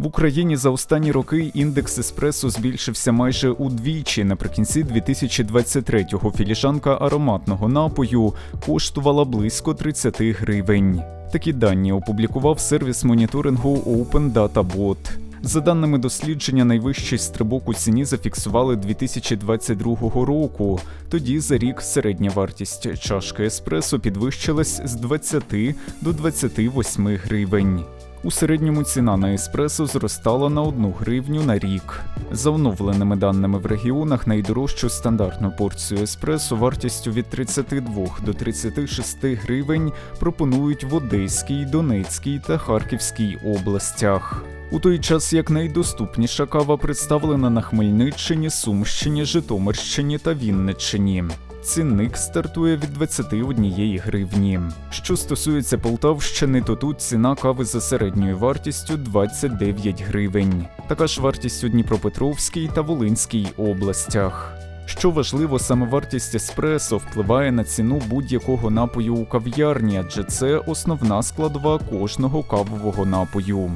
В Україні за останні роки індекс еспресо збільшився майже удвічі. Наприкінці 2023-го філіжанка ароматного напою коштувала близько 30 гривень. Такі дані опублікував сервіс моніторингу Open Data Bot. За даними дослідження, найвищий стрибок у ціні зафіксували 2022 року. Тоді за рік середня вартість чашки еспресо підвищилась з 20 до 28 гривень. У середньому ціна на еспресо зростала на 1 гривню на рік. За оновленими даними в регіонах, найдорожчу стандартну порцію еспресо вартістю від 32 до 36 гривень пропонують в Одеській, Донецькій та Харківській областях. У той час як найдоступніша кава представлена на Хмельниччині, Сумщині, Житомирщині та Вінниччині. Цінник стартує від 21 гривні. Що стосується Полтавщини, то тут ціна кави за середньою вартістю 29 гривень. Така ж вартість у Дніпропетровській та Волинській областях. Що важливо, саме вартість еспресо впливає на ціну будь-якого напою у кав'ярні, адже це основна складова кожного кавового напою.